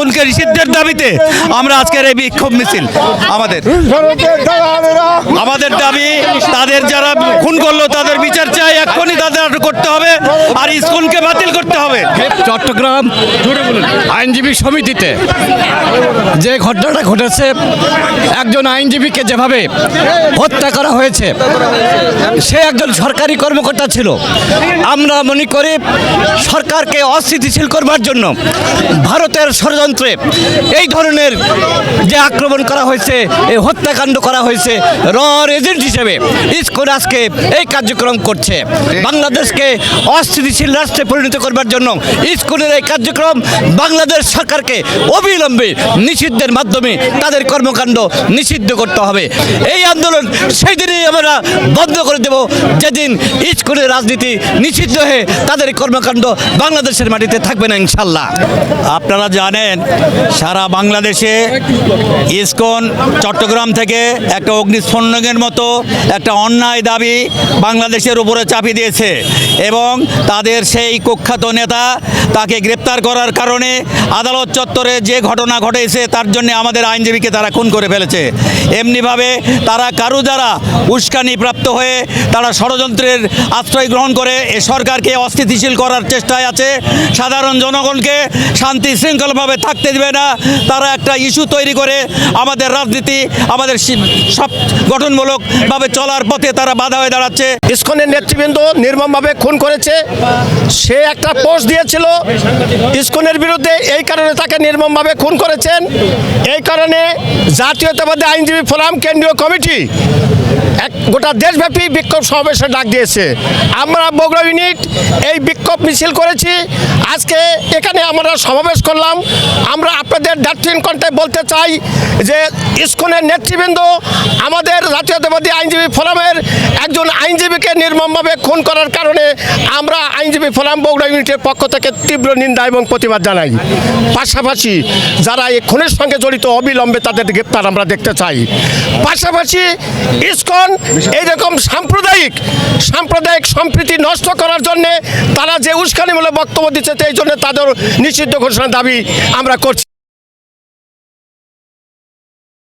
খুনকে নিষিদ্ধের দাবিতে আমরা আজকের এই বিক্ষোভ মিছিল আমাদের। আমাদের দাবি, তাদের যারা খুন করল, তাদের বিচার চাই, এক্ষুনি তাদের করতে হবে আর স্কুলকে বাতিল করতে হবে। চট্টগ্রাম আইনজীবী সমিতিতে যে ঘটনাটা ঘটেছে, একজন আইনজীবীকে যেভাবে হত্যা করা হয়েছে, সে একজন সরকারি কর্মকর্তা ছিল। আমরা মনে করি সরকারকে অস্থিতিশীল করবার জন্য ভারতের ষড়যন্ত্রে এই ধরনের যে আক্রমণ করা হয়েছে, এই হত্যাকাণ্ড করা হয়েছে রর এজেন্ট হিসেবে ইসকন আজকে এই কার্যক্রম করছে। বাংলাদেশকে অস্থিতিশীল রাষ্ট্রে পরিণত করবার জন্য ইসকনের এই কার্যক্রম বাংলাদেশ সরকারকে অবিলম্বে নিষিদ্ধের মাধ্যমে তাদের কর্মকাণ্ড নিষিদ্ধ করতে হবে। এই আন্দোলন সেই দিনই আমরা বন্ধ করে দেব। যেদিন স্কুলের রাজনীতি নিষিদ্ধ হয়ে তাদের কর্মকাণ্ড বাংলাদেশের মাটিতে থাকবে না ইনশাল্লাহ। আপনারা জানেন, সারা বাংলাদেশে ইসকন, চট্টগ্রাম থেকে একটা অগ্নিস্ফন্ডনের মতো একটা অন্যায় দাবি বাংলাদেশের উপরে চাপিয়ে দিয়েছে। এবং তাদের সেই কুখ্যাত নেতা তাকে গ্রেপ্তার করার কারণে আদালত চত্বরে যে ঘটনা ঘটেছে, তার জন্য আমাদের আইনজীবীকে তারা খুন করে ফেলেছে। এমনিভাবে তারা কারু যারা উস্কানি প্রাপ্ত হয়ে তারা ষড়যন্ত্রের আশ্রয় গ্রহণ করে, এ সরকারকে অস্থিতিশীল করার চেষ্টায় আছে। সাধারণ জনগণকে শান্তি শৃঙ্খলভাবে থাকতে দেবে না। তারা একটা ইস্যু তৈরি করে আমাদের রাজনীতি, আমাদের সব গঠনমূলকভাবে চলার পথে তারা বাধা হয়ে দাঁড়াচ্ছে। ইসকনের নেতৃবৃন্দ নির্মমভাবে খুন করেছে। সে একটা পোস্ট দিয়েছিল ইসকনের বিরুদ্ধে এই কারণে তাকে নির্মমভাবে খুন করেছেন। এই কারণে জাতীয়তাবাদী আইনজীবী ফোরাম, কেন্দ্রীয় কমিটি এক গোটা দেশব্যাপী বিক্ষোভ সমাবেশে ডাক দিয়েছে। আমরা বগুড়া ইউনিট এই বিক্ষোভ মিছিল করেছি। আজকে এখানে আমরা সমাবেশ করলাম। আমরা আপনাদের ডাক্তারিন কণ্ঠে বলতে চাই যে ইসকনের নেতৃবৃন্দ আমাদের জাতীয়তাবাদী আইনজীবী ফোরামের একজন আইনজীবীকে নির্মমভাবে খুন করার কারণে আমরা আইনজীবী ফোরাম বগুড়া ইউনিটের পক্ষ থেকে তীব্র নিন্দা এবং প্রতিবাদ জানাই। পাশাপাশি যারা এই খুনের সঙ্গে জড়িত অবিলম্বে তাদের গ্রেপ্তার আমরা দেখতে চাই। পাশাপাশি ইসকন এইরকম সাম্প্রদায়িক সাম্প্রদায়িক সম্প্রীতি নষ্ট করার জন্য তারা যে উস্কানিমূলক বক্তব্য দিচ্ছে এই জন্য তাদের নিষিদ্ধ ঘোষণার দাবি আমরা করছি।